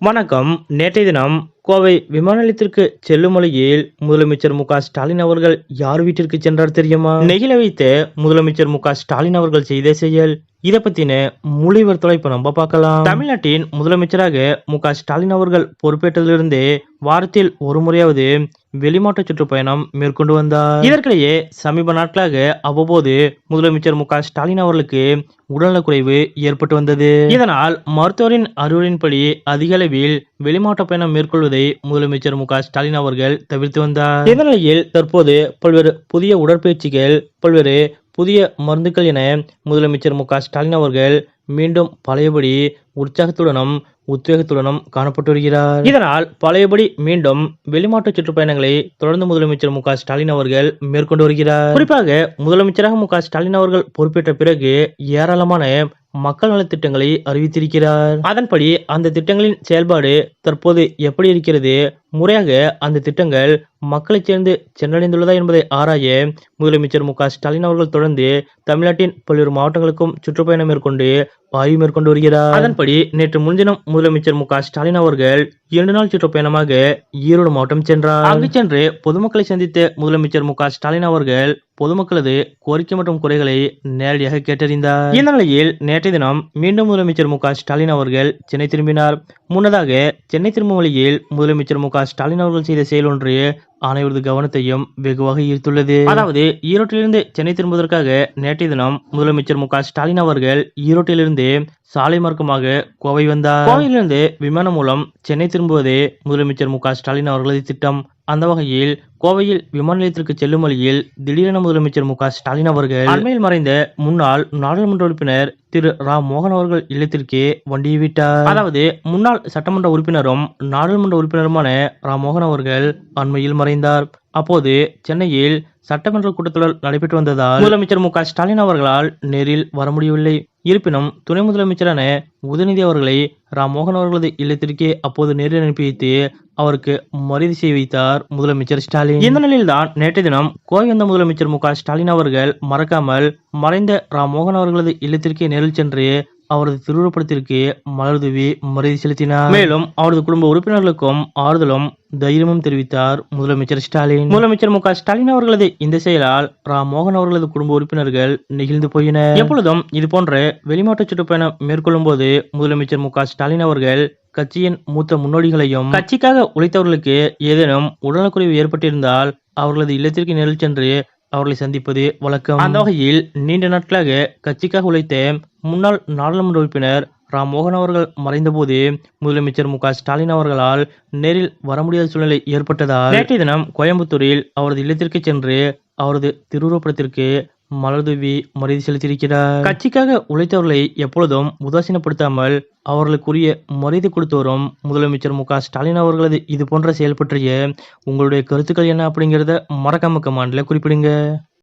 வணக்கம் நேற்றைய தினம் கோவை விமான நிலையத்திற்கு செல்லும் வழியில் முதலமைச்சர் மு ஸ்டாலின் அவர்கள் யார் வீட்டிற்கு சென்றார் தெரியுமா? நெகிழ வைத்த முதலமைச்சர் மு ஸ்டாலின் அவர்கள் செய்த செயல். இதை பத்தின முழிவர் தொலைப்பு நம்ம பார்க்கலாம். தமிழ்நாட்டின் முதலமைச்சராக மு ஸ்டாலின் அவர்கள் பொறுப்பேற்றதிலிருந்து வாரத்தில் ஒரு முறையாவது வெளிமாட்ட சுற்றுப்பயணம் மேற்கொண்டு வந்தார். இதற்கிடையே சமீப நாட்களாக அவ்வப்போது முதலமைச்சர் மு ஸ்டாலின் அவர்களுக்கு உடல்நலக்குறைவு ஏற்பட்டு வந்தது. இதனால் மருத்துவரின் அறிவுரையின்படி அதிக அளவில் வெளிமாட்ட பயணம் மேற்கொள்வதை முதலமைச்சர் மு ஸ்டாலின் அவர்கள் தவிர்த்து வந்தார். இந்த நிலையில் தற்போது பல்வேறு புதிய உடற்பயிற்சிகள் பல்வேறு புதிய மருந்துகள் என முதலமைச்சர் மு ஸ்டாலின் அவர்கள் மீண்டும் பழையபடி உற்சாகத்துடனும் உத்வேகத்துடனும் காணப்பட்டு வருகிறார். இதனால் பழையபடி மீண்டும் வெளிமாட்டு சுற்றுப்பயணங்களை தொடர்ந்து முதலமைச்சர் மு ஸ்டாலின் அவர்கள் மேற்கொண்டு வருகிறார். குறிப்பாக முதலமைச்சராக மு ஸ்டாலின் அவர்கள் பொறுப்பேற்ற பிறகு ஏராளமான மக்கள் நலத்திட்டங்களை அறிவித்திருக்கிறார். அதன்படி அந்த திட்டங்களின் செயல்பாடு தற்போது எப்படி இருக்கிறது? முறையாக அந்த திட்டங்கள் மக்களை சேர்ந்து சென்றடைந்துள்ளதா என்பதை ஆராய முதலமைச்சர் மு ஸ்டாலின் அவர்கள் தொடர்ந்து தமிழ்நாட்டின் பல்வேறு மாவட்டங்களுக்கும் சுற்றுப்பயணம் மேற்கொண்டு ஆய்வு மேற்கொண்டு வருகிறார். அதன்படி நேற்று முன்தினம் முதலமைச்சர் மு க ஸ்டாலின் அவர்கள் இரண்டு நாள் சுற்றுப்பயணமாக ஈரோடு மாவட்டம் சென்றார். அங்கு சென்று பொதுமக்களை சந்தித்த முதலமைச்சர் மு க ஸ்டாலின் அவர்கள் பொதுமக்களது கோரிக்கை மற்றும் குறைகளை நேரடியாக கேட்டறிந்தார். இந்த நிலையில் நேற்றைய தினம் மீண்டும் முதலமைச்சர் மு க ஸ்டாலின் அவர்கள் சென்னை திரும்பினார். முன்னதாக சென்னை திரும்பும் வழியில் முதலமைச்சர் மு க ஸ்டாலின் அவர்கள் செய்த செயல் ஒன்று அனைவரது கவனத்தையும் வெகுவாக ஈர்த்துள்ளது. அதாவது ஈரோட்டிலிருந்து சென்னை திரும்புவதற்காக நேற்றைய தினம் முதலமைச்சர் மு க ஸ்டாலின் அவர்கள் ஈரோட்டிலிருந்து சாலை மார்க்கமாக கோவை வந்தார். கோவையிலிருந்து விமானம் மூலம் சென்னை திரும்புவதே முதலமைச்சர் மு ஸ்டாலின் அவர்களது திட்டம். அந்த வகையில் கோவையில் விமான நிலையத்திற்கு செல்லும் வழியில் திடீரென முதலமைச்சர் மு ஸ்டாலின் அவர்கள் அண்மையில் மறைந்த முன்னாள் நாடாளுமன்ற உறுப்பினர் திரு ரா. மோகன் அவர்கள் இல்லத்திற்கே வண்டியை விட்டார். அதாவது முன்னாள் சட்டமன்ற உறுப்பினரும் நாடாளுமன்ற உறுப்பினருமான ரா. மோகன் அவர்கள் அண்மையில் மறைந்தார். அப்போது சென்னையில் சட்டமன்ற கூட்டத்தொடர் நடைபெற்று வந்ததால் முதலமைச்சர் மு ஸ்டாலின் அவர்களால் நேரில் வர முடியவில்லை. இருப்பினும் துணை முதலமைச்சரான உதயநிதி அவர்களை ராம்மோகன் மோகன் அவர்களது இல்லத்திற்கே அப்போது நேரில் அனுப்பி வைத்து அவருக்கு மரியாதை செய்ய வைத்தார் முதலமைச்சர் ஸ்டாலின். இந்த நிலையில்தான் நேற்றைய தினம் கோவை வந்த முதலமைச்சர் மு ஸ்டாலின் அவர்கள் மறக்காமல் மறைந்த ராம்மோகன் மோகன் அவர்களது இல்லத்திற்கே நேரில் சென்று அவரது திருவுருப்படத்திற்கு மலர் தூவி மரியாதை செலுத்தினார். மேலும் அவரது குடும்ப உறுப்பினர்களுக்கும் ஆறுதலும் தைரியமும் தெரிவித்தார் முதலமைச்சர் ஸ்டாலின். முதலமைச்சர் மு ஸ்டாலின் அவர்களது இந்த செயலால் ரா. மோகன் அவர்களது குடும்ப உறுப்பினர்கள் நெகிழ்ந்து போயினர். எப்பொழுதும் இது போன்ற வெளிமாட்ட சுற்றுப்பயணம் மேற்கொள்ளும் போது முதலமைச்சர் மு ஸ்டாலின் அவர்கள் கட்சியின் மூத்த முன்னோடிகளையும் கட்சிக்காக உழைத்தவர்களுக்கு ஏதேனும் உடல்நலக்குறைவு ஏற்பட்டிருந்தால் அவர்களது இல்லத்திற்கு நேரில் சென்று அவர்களை சந்திப்பது வழக்கம். அந்த வகையில் நீண்ட நாட்களாக கட்சிக்காக உழைத்த முன்னாள் நாடாளுமன்ற உறுப்பினர் ராம் மோகன் அவர்கள் மறைந்தபோது முதலமைச்சர் மு க ஸ்டாலின் அவர்களால் நேரில் வர முடியாத சூழ்நிலை ஏற்பட்டதால் நேற்றைய தினம் கோயம்புத்தூரில் அவரது இல்லத்திற்கு சென்று அவரது திருவுருவப்படத்திற்கு மலர்தூவி மரியாதை செலுத்தியிருக்கிறார். கட்சிக்காக உழைத்தவர்களை எப்பொழுதும் உதாசீனப்படுத்தாமல் அவர்களுக்குரிய மரியாதை கொடுத்து வரும் முதலமைச்சர் மு ஸ்டாலின் அவர்களது இது போன்ற செயல் பற்றிய உங்களுடைய கருத்துக்கள் என்ன அப்படிங்கிறத மறக்காம கமாண்டில் குறிப்பிடுங்க.